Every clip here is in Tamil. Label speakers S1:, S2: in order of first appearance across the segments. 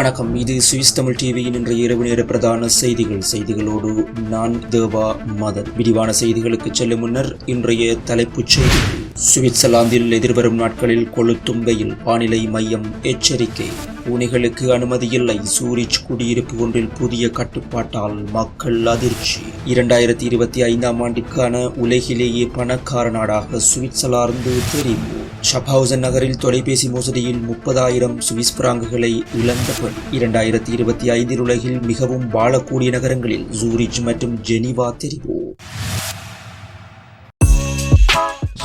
S1: வணக்கம். இது சுவிஸ் தமிழ் டிவியின் இன்றைய இரவு நேர பிரதான செய்திகள். செய்திகளோடு நான் தேவா மதன். விரிவான செய்திகளுக்கு செல்லும் முன்னர் இன்றைய தலைப்புச் செய்திகள் சுவிட்சர்லாந்தில் எதிர்வரும் நாட்களில் கொளுத்தும் வெயில் வானிலை மையம் எச்சரிக்கை. பூனைகளுக்கு அனுமதியில்லை. சூரிச் குடியிருப்பு ஒன்றில் புதிய கட்டுப்பாட்டால் மக்கள் அதிர்ச்சி. இரண்டாயிரத்தி இருபத்தி ஐந்தாம் ஆண்டிற்கான உலகிலேயே பணக்கார நாடாக சுவிட்சர்லாந்து தெரிவு. ஷப்ஹவுசன் நகரில் தொலைபேசி மோசடியில் முப்பதாயிரம் சுவிஸ் பிராங்குகளை இழந்த பெண் இரண்டாயிரத்தி இருபத்தி ஐந்தில் உலகில் மிகவும் வாழக்கூடிய நகரங்களில் சூரிச் மற்றும் ஜெனிவா தெரிவு.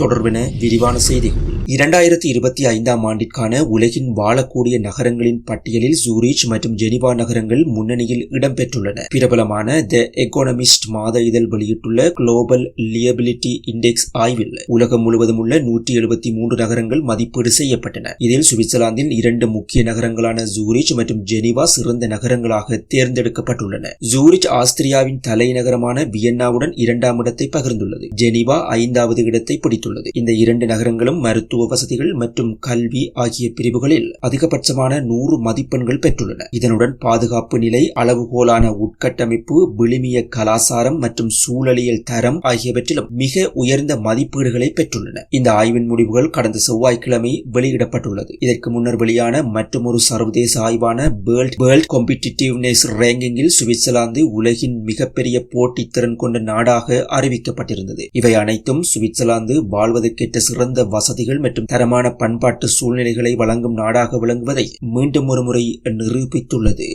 S1: தொடர்பென விரிவான செய்திகள். இரண்டாயிரத்தி இருபத்தி ஐந்தாம் ஆண்டிற்கான உலகின் வாழக்கூடிய நகரங்களின் பட்டியலில் ஜூரிச் மற்றும் ஜெனிவா நகரங்கள் முன்னணியில் இடம்பெற்றுள்ளன. பிரபலமான த எக்கோனமிஸ்ட் மாத இதழ் வெளியிட்டுள்ள குளோபல் லியபிலிட்டி இண்டெக்ஸ் ஆய்வில் உலகம் முழுவதும் உள்ள நூற்றி எழுபத்தி மூன்று நகரங்கள் மதிப்பீடு செய்யப்பட்டன. இதில் சுவிட்சர்லாந்தின் இரண்டு முக்கிய நகரங்களான ஜூரிச் மற்றும் ஜெனிவா சிறந்த நகரங்களாக தேர்ந்தெடுக்கப்பட்டுள்ளன. ஜூரிச் ஆஸ்திரியாவின் தலைநகரமான வியன்னாவுடன் இரண்டாம் இடத்தை பகிர்ந்துள்ளது. ஜெனிவா ஐந்தாவது இடத்தை பிடித்துள்ளது. இந்த இரண்டு நகரங்களும் மருத்துவ வசதிகள் மற்றும் கல்வி ஆகிய பிரிவுகளில் அதிகபட்சமான நூறு மதிப்பெண்கள் பெற்றுள்ளன. இதனுடன் பாதுகாப்பு நிலை அளவுகோலான உட்கட்டமைப்பு விழுமிய கலாசாரம் மற்றும் சூழலியல் தரம் ஆகியவற்றிலும் மிக உயர்ந்த மதிப்பீடுகளை பெற்றுள்ளன. இந்த ஆய்வின் முடிவுகள் கடந்த செவ்வாய்க்கிழமை வெளியிடப்பட்டுள்ளது. இதற்கு முன்னர் வெளியான மற்றொரு சர்வதேச ஆய்வான வேர்ல்ட் வேர்ல்ட் காம்படிட்டிவ்னஸ் ரேங்கிங்கில் சுவிட்சர்லாந்து உலகின் மிகப்பெரிய போட்டித்திறன் கொண்ட நாடாக அறிவிக்கப்பட்டிருந்தது. இவை அனைத்தும் சுவிட்சர்லாந்து வாழ்வதற்கேற்ற சிறந்த வசதிகள் மற்றும் தரமான பண்பாட்டு சூழ்நிலைகளை வழங்கும் நாடாக விளங்குவதை மீண்டும் ஒருமுறை நிரூபித்துள்ளது.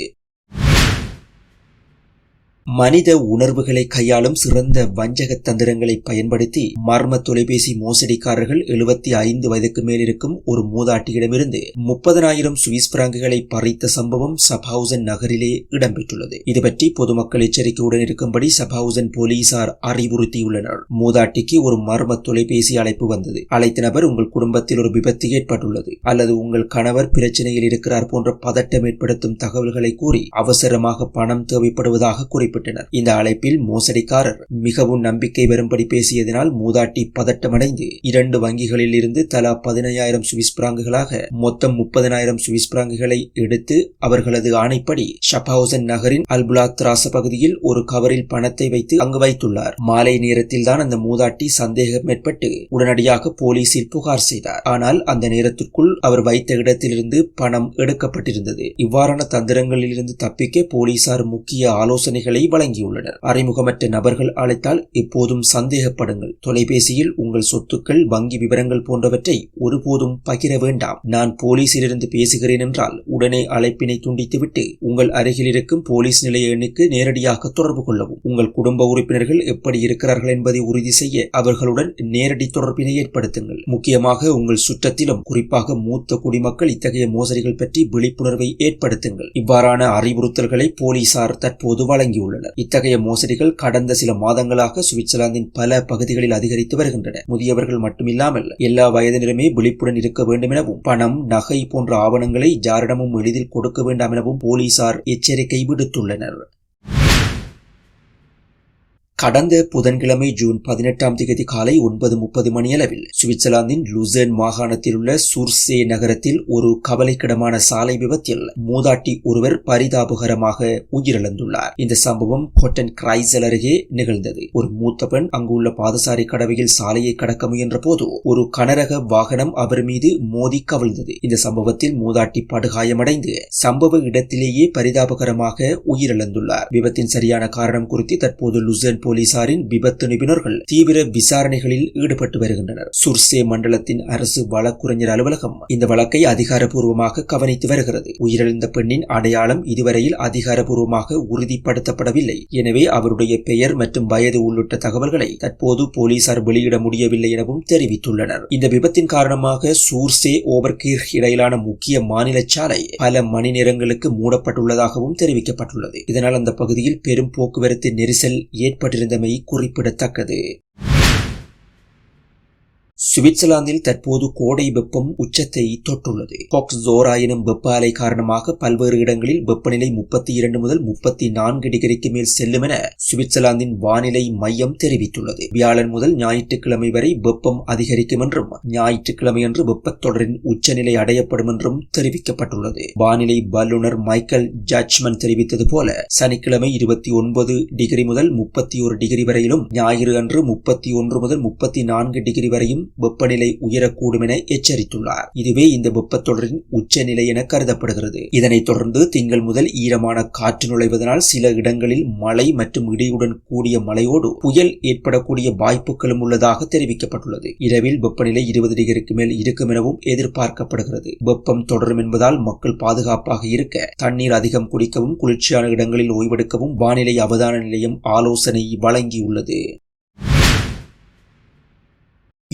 S1: மனித உணர்வுகளை கையாளும் சிறந்த வஞ்சக தந்திரங்களை பயன்படுத்தி மர்ம தொலைபேசி மோசடிக்காரர்கள் எழுபத்தி ஐந்து வயதுக்கு மேல் இருக்கும் ஒரு மூதாட்டியிடமிருந்து முப்பதனாயிரம் சுவிஸ் பிராங்குகளை பறித்த சம்பவம் சபாவுசன் நகரிலே இடம்பெற்றுள்ளது. இது பற்றி பொதுமக்கள் எச்சரிக்கையுடன் இருக்கும்படி சபாவுசன் போலீசார் அறிவுறுத்தியுள்ளனர். மூதாட்டிக்கு ஒரு மர்ம தொலைபேசி அழைப்பு வந்தது. அழைத்த நபர் உங்கள் குடும்பத்தில் ஒரு விபத்து ஏற்பட்டுள்ளது அல்லது உங்கள் கணவர் பிரச்சனையில் இருக்கிறார் போன்ற பதட்டம் ஏற்படுத்தும் தகவல்களை கூறி அவசரமாக பணம் தேவைப்படுவதாக குறிப்பிட்டார். குறிப்பிட்டனர். இந்த அழைப்பில் மோசடிக்காரர் மிகவும் நம்பிக்கை வரும்படி பேசியதனால் மூதாட்டி பதட்டமடைந்து இரண்டு வங்கிகளில் இருந்து தலா பதினையாயிரம் சுவிஸ் பிராங்குகளாக மொத்தம் முப்பதனாயிரம் சுவிஸ் பிராங்குகளை எடுத்து அவர்களது ஆணைப்படி ஷப்ஹவுசன் நகரின் அல்புலாத் ராச பகுதியில் ஒரு கவரில் பணத்தை வைத்து அங்கு வைத்துள்ளார். மாலை நேரத்தில் தான் அந்த மூதாட்டி சந்தேகம் ஏற்பட்டு உடனடியாக போலீசில் புகார் செய்தார். ஆனால் அந்த நேரத்திற்குள் அவர் வைத்த இடத்திலிருந்து பணம் எடுக்கப்பட்டிருந்தது. இவ்வாறான தந்திரங்களில் இருந்து தப்பிக்க போலீசார் முக்கிய ஆலோசனைகளை வழங்கியுள்ளனர் அறிமுகமற்ற நபர்கள் அழைத்தால் எப்போதும் சந்தேகப்படுங்கள். தொலைபேசியில் உங்கள் சொத்துக்கள் வங்கி விவரங்கள் போன்றவற்றை ஒருபோதும் பகிர வேண்டாம். நான் போலீசிலிருந்து பேசுகிறேன் என்றால் உடனே அழைப்பினை துண்டித்துவிட்டு உங்கள் அருகில் இருக்கும் போலீஸ் நிலைய எண்ணுக்கு நேரடியாக தொடர்பு கொள்ளவும். உங்கள் குடும்ப உறுப்பினர்கள் எப்படி இருக்கிறார்கள் என்பதை உறுதி செய்ய அவர்களுடன் நேரடி தொடர்பினை ஏற்படுத்துங்கள். முக்கியமாக உங்கள் சுற்றத்திலும் குறிப்பாக மூத்த குடிமக்கள் இத்தகைய மோசடிகள் பற்றி விழிப்புணர்வை ஏற்படுத்துங்கள். இவ்வாறான அறிவுறுத்தல்களை போலீசார் தற்போது வழங்கியுள்ளனர். இத்தகைய மோசடிகள் கடந்த சில மாதங்களாக சுவிட்சர்லாந்தின் பல பகுதிகளில் அதிகரித்து வருகின்றன. முதியவர்கள் மட்டுமில்லாமல் எல்லா வயதினருமே விழிப்புடன் இருக்க வேண்டும் எனவும் பணம் நகை போன்ற ஆவணங்களை யாரிடமும் எளிதில் கொடுக்க வேண்டாம் எனவும் போலீசார் எச்சரிக்கை விடுத்துள்ளனர். கடந்த புதன்கிழமை ஜூன் பதினெட்டாம் தேதி காலை ஒன்பது முப்பது மணியளவில் சுவிட்சர்லாந்தின் லுசேன் மாகாணத்தில் உள்ள சுர்சே நகரத்தில் ஒரு கவலைக்கிடமான சாலை விபத்தில் மூதாட்டி ஒருவர் பரிதாபகரமாக உயிரிழந்துள்ளார். இந்த சம்பவம் கொட்டன் கிரைசல் அருகே நிகழ்ந்தது. ஒரு மூத்த பெண் அங்குள்ள பாதசாரி கடவையில் சாலையை கடக்க முயன்ற போது ஒரு கனரக வாகனம் அவர் மீது மோதி கவிழ்ந்தது. இந்த சம்பவத்தில் மூதாட்டி படுகாயமடைந்து சம்பவ இடத்திலேயே பரிதாபகரமாக உயிரிழந்துள்ளார். விபத்தின் சரியான காரணம் குறித்து தற்போது லுசேன் போலீசாரின் விபத்து நிபுணர்கள் தீவிர விசாரணைகளில் ஈடுபட்டு வருகின்றனர். சுர்சே மண்டலத்தின் அரசு வழக்குரைஞர் அலுவலகம் இந்த வழக்கை அதிகாரப்பூர்வமாக கவனித்து வருகிறது. உயிரிழந்த பெண்ணின் அடையாளம் இதுவரையில் அதிகாரப்பூர்வமாக உறுதிப்படுத்தப்படவில்லை. எனவே அவருடைய பெயர் மற்றும் வயது உள்ளிட்ட தகவல்களை தற்போது போலீசார் வெளியிட முடியவில்லை எனவும் தெரிவித்துள்ளனர். இந்த விபத்தின் காரணமாக சூர்சே ஓவர்கீர் இடையிலான முக்கிய மாநில சாலை பல மணி நேரங்களுக்கு மூடப்பட்டுள்ளதாகவும் தெரிவிக்கப்பட்டுள்ளது. இதனால் அந்த பகுதியில் பெரும் போக்குவரத்து நெரிசல் கொண்டிருந்தமை குறிப்பிடத்தக்கது. சுவிட்சர்லாந்தில் தற்போது கோடை வெப்பம் உச்சத்தை தொட்டுள்ளது. ஜோரா எனும் வெப்ப அலை காரணமாக பல்வேறு இடங்களில் வெப்பநிலை முப்பத்தி இரண்டு முதல் முப்பத்தி நான்கு டிகிரிக்கு மேல் செல்லும் என சுவிட்சர்லாந்தின் வானிலை மையம் தெரிவித்துள்ளது. வியாழன் முதல் ஞாயிற்றுக்கிழமை வரை வெப்பம் அதிகரிக்கும் என்றும் ஞாயிற்றுக்கிழமை ஞாயிற்றுக்கிழமையன்று வெப்பத்தொடரின் உச்சநிலை அடையப்படும் என்றும் தெரிவிக்கப்பட்டுள்ளது. வானிலை வல்லுநர் மைக்கேல் ஜட்ஜ்மன் தெரிவித்தது போல சனிக்கிழமை இருபத்தி ஒன்பது டிகிரி முதல் முப்பத்தி ஒரு டிகிரி வரையிலும் ஞாயிறு அன்று முப்பத்தி ஒன்று முதல் முப்பத்தி நான்கு டிகிரி வரையும் வெப்பநிலை உயரக்கூடும் என எச்சரித்துள்ளார். இதுவே இந்த வெப்பத்தொடரின் உச்சநிலை என கருதப்படுகிறது. இதனைத் தொடர்ந்து திங்கள் முதல் ஈரமான காற்று நுழைவதனால் சில இடங்களில் மழை மற்றும் இடியுடன் கூடிய மழையோடு புயல் ஏற்படக்கூடிய வாய்ப்புகளும் உள்ளதாக தெரிவிக்கப்பட்டுள்ளது. இரவில் வெப்பநிலை இருபது டிகிரிக்கு மேல் இருக்கும் எனவும் எதிர்பார்க்கப்படுகிறது. வெப்பம் தொடரும் என்பதால் மக்கள் பாதுகாப்பாக இருக்க தண்ணீர் அதிகம் குடிக்கவும் குளிர்ச்சியான இடங்களில் ஓய்வெடுக்கவும் வானிலை அவதான நிலையம் ஆலோசனை வழங்கியுள்ளது.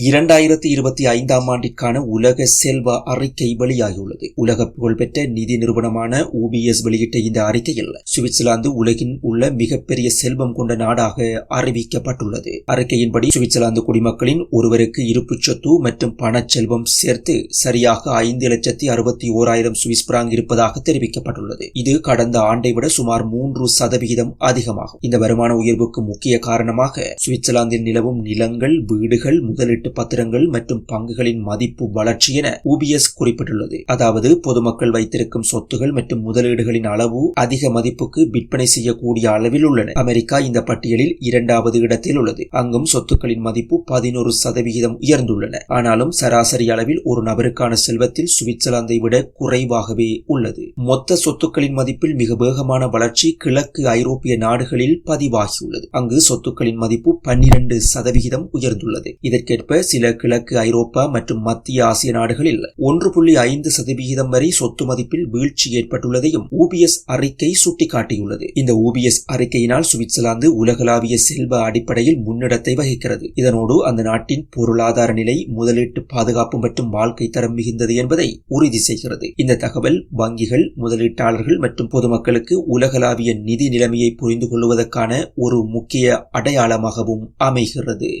S1: இரண்டாயிரத்தி இருபத்தி ஐந்தாம் ஆண்டிற்கான உலக செல்வ அறிக்கை வெளியாகியுள்ளது. உலக புகழ்பெற்ற நிதி நிறுவனமான ஓபிஎஸ் வெளியிட்ட இந்த அறிக்கையில் சுவிட்சர்லாந்து உலகின் உள்ள மிகப்பெரிய செல்வம் கொண்ட நாடாக அறிவிக்கப்பட்டுள்ளது. அறிக்கையின்படி சுவிட்சர்லாந்து குடிமக்களின் ஒருவருக்கு இருப்புச் சொத்து மற்றும் பணச்செல்வம் சேர்த்து சரியாக ஐந்து லட்சத்தி அறுபத்தி ஓராயிரம் சுவிஸ் பிராங் இருப்பதாக தெரிவிக்கப்பட்டுள்ளது. இது கடந்த ஆண்டை விட சுமார் மூன்று சதவிகிதம் அதிகமாகும். இந்த வருமான உயர்வுக்கு முக்கிய காரணமாக சுவிட்சர்லாந்தில் நிலவும் நிலங்கள் வீடுகள் முதலீட்டு பத்திரங்கள் மற்றும் பங்குகளின் மதிப்பு வளர்ச்சி என உபிஎஸ் குறிப்பிட்டுள்ளது. அதாவது பொதுமக்கள் வைத்திருக்கும் சொத்துகள் மற்றும் முதலீடுகளின் அளவு அதிக மதிப்புக்கு விற்பனை செய்யக்கூடிய அளவில் உள்ளன. அமெரிக்கா இந்த பட்டியலில் இரண்டாவது இடத்தில் உள்ளது. அங்கும் சொத்துக்களின் மதிப்பு பதினோரு சதவிகிதம் உயர்ந்துள்ளன. ஆனாலும் சராசரி அளவில் ஒரு நபருக்கான செல்வத்தில் சுவிட்சர்லாந்தை விட குறைவாகவே உள்ளது. மொத்த சொத்துக்களின் மதிப்பில் மிக வேகமான வளர்ச்சி கிழக்கு ஐரோப்பிய நாடுகளில் பதிவாகியுள்ளது. அங்கு சொத்துக்களின் மதிப்பு பன்னிரண்டு சதவிகிதம் உயர்ந்துள்ளது. இதற்கேற்ப சில கிழக்கு ஐரோப்பா மற்றும் மத்திய ஆசிய நாடுகளில் ஒன்று புள்ளி ஐந்து சதவிகிதம் வரை சொத்து மதிப்பில் வீழ்ச்சி ஏற்பட்டுள்ளதையும் ஓபிஎஸ் அறிக்கை சுட்டிக்காட்டியுள்ளது. இந்த ஓபிஎஸ் அறிக்கையினால் சுவிட்சர்லாந்து உலகளாவிய செல்வ அடிப்படையில் முன்னிடத்தை வகிக்கிறது. இதனோடு அந்த நாட்டின் பொருளாதார நிலை முதலீட்டு பாதுகாப்பு மற்றும் வாழ்க்கை தரம் மிகுந்தது என்பதை உறுதி செய்கிறது. இந்த தகவல் வங்கிகள் முதலீட்டாளர்கள் மற்றும் பொதுமக்களுக்கு உலகளாவிய நிதி நிலைமையை புரிந்து கொள்வதற்கான ஒரு முக்கிய அடையாளமாகவும் அமைகிறது.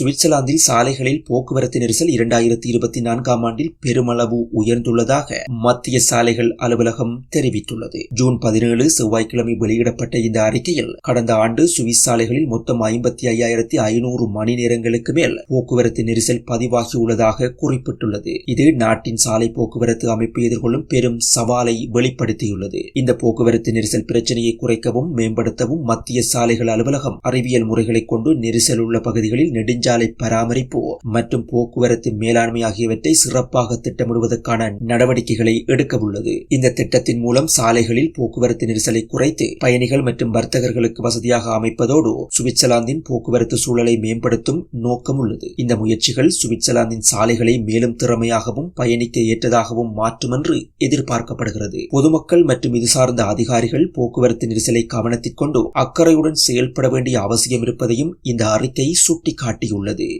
S1: சுவிட்சர்லாந்தில் சாலைகளில் போக்குவரத்து நெரிசல் இரண்டாயிரத்தி இருபத்தி நான்காம் ஆண்டில் பெருமளவு உயர்ந்துள்ளதாக மத்திய சாலைகள் அலுவலகம் தெரிவித்துள்ளது. ஜூன் பதினேழு செவ்வாய்க்கிழமை வெளியிடப்பட்ட இந்த அறிக்கையில் கடந்த ஆண்டு சுவிஸ் சாலைகளில் மொத்தம் ஐம்பத்தி ஐயாயிரத்தி ஐநூறு மணி நேரங்களுக்கு மேல் போக்குவரத்து நெரிசல் பதிவாகியுள்ளதாக குறிப்பிட்டுள்ளது. இது நாட்டின் சாலை போக்குவரத்து அமைப்பு எதிர்கொள்ளும் பெரும் சவாலை வெளிப்படுத்தியுள்ளது. இந்த போக்குவரத்து நெரிசல் பிரச்சனையை குறைக்கவும் மேம்படுத்தவும் மத்திய சாலைகள் அலுவலகம் அறிவியல் முறைகளை கொண்டு நெரிசல் உள்ள பகுதிகளில் நெடுஞ்ச நெடுஞ்சாலை பராமரிப்பு மற்றும் போக்குவரத்து மேலாண்மை ஆகியவற்றை சிறப்பாக திட்டமிடுவதற்கான நடவடிக்கைகளை எடுக்க உள்ளது. இந்த திட்டத்தின் மூலம் சாலைகளில் போக்குவரத்து நெரிசலை குறைத்து பயணிகள் மற்றும் வர்த்தகர்களுக்கு வசதியாக அமைப்பதோடு சுவிட்சர்லாந்தின் போக்குவரத்து சூழலை மேம்படுத்தும் நோக்கம் உள்ளது. இந்த முயற்சிகள் சுவிட்சர்லாந்தின் சாலைகளை மேலும் திறமையாகவும் பயணிக்க ஏற்றதாகவும் மாற்றும் என்று எதிர்பார்க்கப்படுகிறது. பொதுமக்கள் மற்றும் இது சார்ந்த அதிகாரிகள் போக்குவரத்து நெரிசலை கவனத்திற்கொண்டு அக்கறையுடன் செயல்பட வேண்டிய அவசியம் இருப்பதையும் இந்த அறிக்கை சுட்டிக்காட்டியுள்ளது. உள்ளது.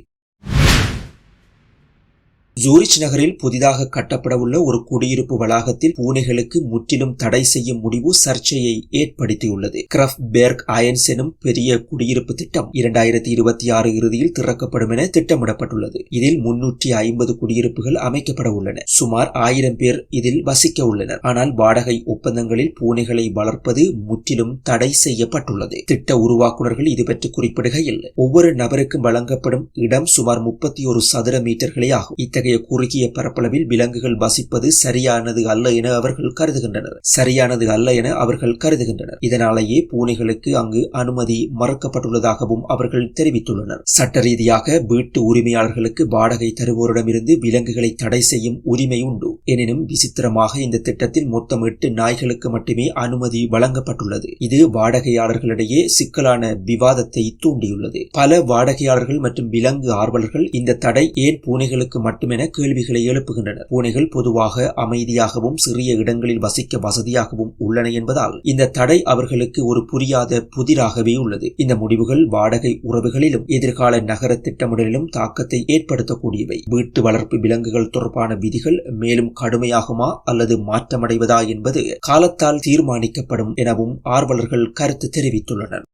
S1: ஜூரிச் நகரில் புதிதாக கட்டப்படவுள்ள ஒரு குடியிருப்பு வளாகத்தில் பூனைகளுக்கு முற்றிலும் தடை செய்யும் முடிவு சர்ச்சையை ஏற்படுத்தியுள்ளது. கிரஃப் பேர்க் அயன்ஸ் எனும் பெரிய குடியிருப்பு திட்டம் இரண்டாயிரத்தி இருபத்தி ஆறு இறுதியில் திறக்கப்படும் என திட்டமிடப்பட்டுள்ளது. இதில் முன்னூற்றி ஐம்பது குடியிருப்புகள் அமைக்கப்பட உள்ளன. சுமார் ஆயிரம் பேர் இதில் வசிக்க உள்ளனர். ஆனால் வாடகை ஒப்பந்தங்களில் பூனைகளை வளர்ப்பது முற்றிலும் தடை செய்யப்பட்டுள்ளது. திட்ட உருவாக்குநர்கள் இது பற்றி குறிப்பிடுகையில் ஒவ்வொரு நபருக்கும் வழங்கப்படும் இடம் சுமார் முப்பத்தி ஒரு சதுர மீட்டர்களே ஆகும். இத்தகைய குறுகிய பரப்பளவில் விலங்குகள் வசிப்பது சரியானது அல்ல என அவர்கள் கருதுகின்றனர். சரியானது அல்ல என அவர்கள் கருதுகின்றனர். இதனாலேயே பூனைகளுக்கு அங்கு அனுமதி மறுக்கப்பட்டுள்ளதாகவும் அவர்கள் தெரிவித்துள்ளனர். சட்ட ரீதியாக வீட்டு உரிமையாளர்களுக்கு வாடகை தருவோரிடமிருந்து விலங்குகளை தடை செய்யும் உரிமை உண்டு. எனினும் விசித்திரமாக இந்த திட்டத்தில் மொத்தம் எட்டு நாய்களுக்கு மட்டுமே அனுமதி வழங்கப்பட்டுள்ளது. இது வாடகையாளர்களிடையே சிக்கலான விவாதத்தை தூண்டியுள்ளது. பல வாடகையாளர்கள் மற்றும் விலங்கு ஆர்வலர்கள் இந்த தடை ஏன் பூனைகளுக்கு என கேள்விகளை எழுப்புகின்றனர். பூனைகள் பொதுவாக அமைதியாகவும் சிறிய இடங்களில் வசிக்க வசதியாகவும் உள்ளன என்பதால் இந்த தடை அவர்களுக்கு ஒரு புரியாத புதிராகவே உள்ளது. இந்த முடிவுகள் வாடகை உறவுகளிலும் எதிர்கால நகர திட்டமிடலிலும் தாக்கத்தை ஏற்படுத்தக்கூடியவை. வீட்டு வளர்ப்பு விலங்குகள் தொடர்பான விதிகள் மேலும் கடுமையாகுமா அல்லது மாற்றமடைவதா என்பது காலத்தால் தீர்மானிக்கப்படும் எனவும் ஆர்வலர்கள் கருத்து தெரிவித்துள்ளனர்.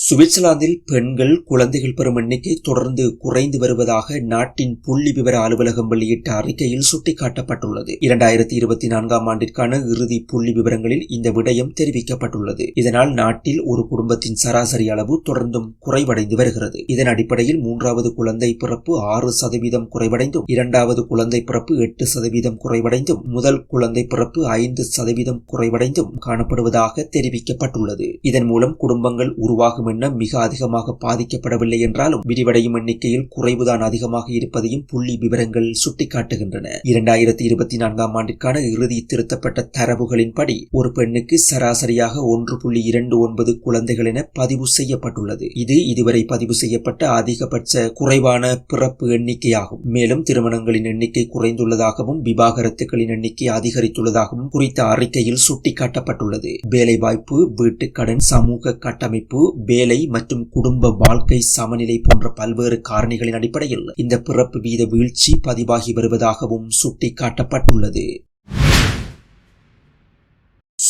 S1: சுவிட்சர்லாந்தில் பெண்கள் குழந்தைகள் பெறும் எண்ணிக்கை தொடர்ந்து குறைந்து வருவதாக நாட்டின் புள்ளி விவர அலுவலகம் வெளியிட்ட அறிக்கையில் சுட்டிக்காட்டப்பட்டுள்ளது. இரண்டாயிரத்தி இருபத்தி நான்காம் ஆண்டிற்கான இறுதி புள்ளி விவரங்களில் இந்த விடயம் தெரிவிக்கப்பட்டுள்ளது. இதனால் நாட்டில் ஒரு குடும்பத்தின் சராசரி அளவு தொடர்ந்தும் குறைவடைந்து வருகிறது. இதன் அடிப்படையில் மூன்றாவது குழந்தை பிறப்பு ஆறு சதவீதம் குறைவடைந்தும் இரண்டாவது குழந்தை பிறப்பு எட்டு சதவீதம் குறைவடைந்தும் முதல் குழந்தை பிறப்பு ஐந்து சதவீதம் குறைவடைந்தும் காணப்படுவதாக தெரிவிக்கப்பட்டுள்ளது. இதன் மூலம் குடும்பங்கள் உருவாகும் எண்ணம் மிக அதிகமாக பாதிக்கப்படவில்லை என்றாலும் விரிவடையும் எண்ணிக்கையில் குறைவுதான் அதிகமாக இருப்பதையும் புள்ளி விவரங்கள் சுட்டிக்காட்டுகின்றன. இரண்டாயிரத்தி இருபத்தி நான்காம் ஆண்டிற்கான இறுதி திருத்தப்பட்ட தரவுகளின்படி ஒரு பெண்ணுக்கு சராசரியாக ஒன்று புள்ளி இரண்டு ஒன்பது குழந்தைகள் என பதிவு செய்யப்பட்டுள்ளது. இது இதுவரை பதிவு செய்யப்பட்ட அதிகபட்ச குறைவான பிறப்பு எண்ணிக்கையாகும். மேலும் திருமணங்களின் எண்ணிக்கை குறைந்துள்ளதாகவும் விவாகரத்துகளின் எண்ணிக்கை அதிகரித்துள்ளதாகவும் குறித்த அறிக்கையில் சுட்டிக்காட்டப்பட்டுள்ளது. வேலைவாய்ப்பு வீட்டுக்கடன் சமூக கட்டமைப்பு வேலை மற்றும் குடும்ப வாழ்க்கை சமநிலை போன்ற பல்வேறு காரணிகளின் அடிப்படையில் இந்த பிறப்பு வீத வீழ்ச்சி பதிவாகி வருவதாகவும் சுட்டிக்காட்டப்பட்டுள்ளது.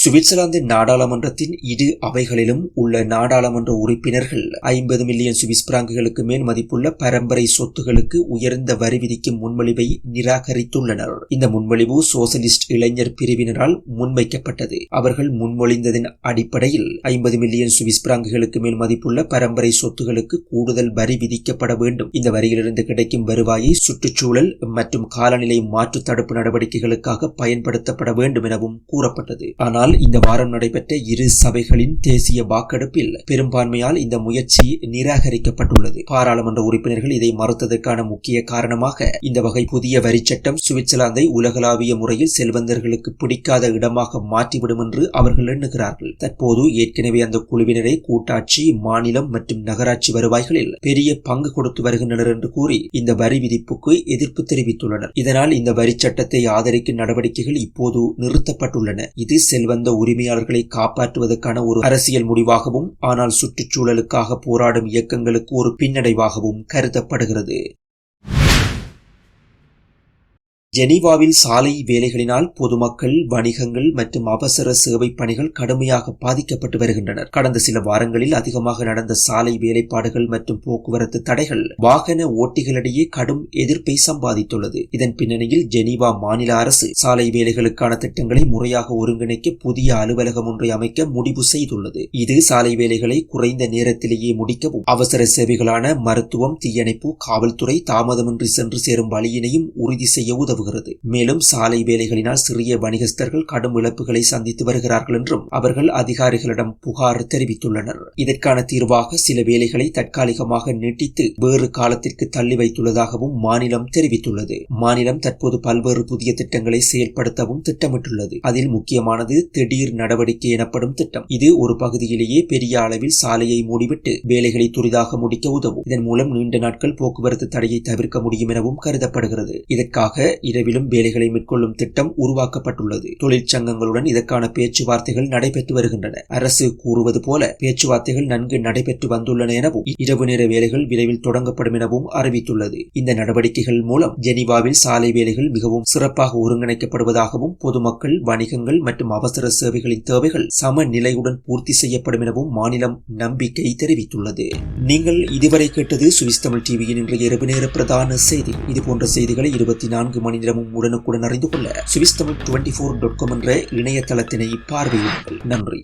S1: சுவிட்சர்லாந்து நாடாளுமன்றத்தின் இரு அவைகளிலும் உள்ள நாடாளுமன்ற உறுப்பினர்கள் ஐம்பது மில்லியன் சுவிஸ் பிராங்குகளுக்கு மேல் மதிப்புள்ள பரம்பரை சொத்துகளுக்கு உயர்ந்த வரி விதிக்கும் முன்மொழிவை நிராகரித்துள்ளனர். இந்த முன்மொழிவு சோசலிஸ்ட் இளைஞர் பிரிவினரால் முன்வைக்கப்பட்டது. அவர்கள் முன்மொழிந்ததின் அடிப்படையில் ஐம்பது மில்லியன் சுவிஸ் பிராங்குகளுக்கு மேல் மதிப்புள்ள பரம்பரை சொத்துகளுக்கு கூடுதல் வரி விதிக்கப்பட வேண்டும். இந்த வரியிலிருந்து கிடைக்கும் வருவாயை சுற்றுச்சூழல் மற்றும் காலநிலை மாற்று தடுப்பு நடவடிக்கைகளுக்காக பயன்படுத்தப்பட வேண்டும் எனவும் கூறப்பட்டது. ஆனால் இந்த வாரம் நடைபெற்ற இரு சபைகளின் தேசிய வாக்கெடுப்பில் பெரும்பான்மையால் இந்த முயற்சி நிராகரிக்கப்பட்டுள்ளது. பாராளுமன்ற உறுப்பினர்கள் இதை மறுத்ததற்கான முக்கிய காரணமாக இந்த வகை புதிய வரிச்சட்டம் சுவிட்சர்லாந்தை உலகளாவிய முறையில் செல்வந்தர்களுக்கு பிடிக்காத இடமாக மாற்றிவிடும் என்று அவர்கள் எண்ணுகிறார்கள். தற்போது ஏற்கனவே அந்த குழுவினரை கூட்டாட்சி மாநிலம் மற்றும் நகராட்சி வருவாய்களில் பெரிய பங்கு கொடுத்து வருகின்றனர் என்று கூறி இந்த வரி விதிப்புக்கு எதிர்ப்பு தெரிவித்துள்ளனர். இதனால் இந்த வரிச்சட்டத்தை ஆதரிக்கும் நடவடிக்கைகள் இப்போது நிறுத்தப்பட்டுள்ளன. இது செல்வந்த உரிமையாளர்களை காப்பாற்றுவதற்கான ஒரு அரசியல் முடிவாகவும் ஆனால் சுற்றுச்சூழலுக்காக போராடும் இயக்கங்களுக்கு ஒரு பின்னடைவாகவும் கருதப்படுகிறது. ஜெனீவாவில் சாலை வேலைகளினால் பொதுமக்கள் வணிகங்கள் மற்றும் அவசர சேவை பணிகள் கடுமையாக பாதிக்கப்பட்டு வருகின்றனர். கடந்த சில வாரங்களில் அதிகமாக நடந்த சாலை வேலைப்பாடுகள் மற்றும் போக்குவரத்து தடைகள் வாகன ஓட்டிகளிடையே கடும் எதிர்ப்பை சம்பாதித்துள்ளது. இதன் பின்னணியில் ஜெனீவா மாநில அரசு சாலை வேலைகளுக்கான திட்டங்களை முறையாக ஒருங்கிணைக்க புதிய அலுவலகம் ஒன்றை அமைக்க முடிவு செய்துள்ளது. இது சாலை வேலைகளை குறைந்த நேரத்திலேயே முடிக்கவும் அவசர சேவைகளான மருத்துவம் தீயணைப்பு காவல்துறை தாமதமின்றி சென்று சேரும் வழியினையும் உறுதி செய்ய உதவுகிறது. உதவுகிறது மேலும் சாலை வேலைகளினால் சிறிய வணிகஸ்தர்கள் கடும் இழப்புகளை சந்தித்து வருகிறார்கள் என்றும் அவர்கள் அதிகாரிகளிடம் புகார் தெரிவித்துள்ளனர். இதற்கான தீர்வாக சில வேலைகளை தற்காலிகமாக நீட்டித்து வேறு காலத்திற்கு தள்ளி வைத்துள்ளதாகவும் மாநிலம் தெரிவித்துள்ளது. மாநிலம் தற்போது பல்வேறு புதிய திட்டங்களை செயல்படுத்தவும் திட்டமிட்டுள்ளது. அதில் முக்கியமானது திடீர் நடவடிக்கை எனப்படும் திட்டம். இது ஒரு பகுதியிலேயே பெரிய அளவில் சாலையை மூடிவிட்டு வேலைகளை துரிதாக முடிக்க உதவும். இதன் மூலம் நீண்ட நாட்கள் போக்குவரத்து தடையை தவிர்க்க முடியும் எனவும் கருதப்படுகிறது. இதற்காக இரவிலும் வேலைகளை மேற்கொள்ளும் திட்டம் உருவாக்கப்பட்டுள்ளது. தொழிற்சங்கங்களுடன் இதற்கான பேச்சுவார்த்தைகள் நடைபெற்று வருகின்றன. அரசு கூறுவது போல பேச்சுவார்த்தைகள் நன்கு நடைபெற்று வந்துள்ளன எனவும் இரவு நேர வேலைகள் விரைவில் தொடங்கப்படும் எனவும் அறிவித்துள்ளது. இந்த நடவடிக்கைகள் மூலம் ஜெனீவாவில் சாலை வேலைகள் மிகவும் சிறப்பாக ஒருங்கிணைக்கப்படுவதாகவும் பொதுமக்கள் வணிகங்கள் மற்றும் அவசர சேவைகளின் தேவைகள் சம நிலையுடன் பூர்த்தி செய்யப்படும் எனவும் மாநிலம் நம்பிக்கை தெரிவித்துள்ளது. நீங்கள் இதுவரை கேட்டது சுவிஸ் தமிழ் டிவியின் இன்றைய இரவு நேர பிரதான செய்தி. இது போன்ற செய்திகளை இருபத்தி நான்கு மணி நேரமும் உடனுக்குடன் அறிந்து கொள்ள Swiss Tamil twenty four dot com என்ற இணையதளத்தினை பார்வையிடுங்கள். நன்றி.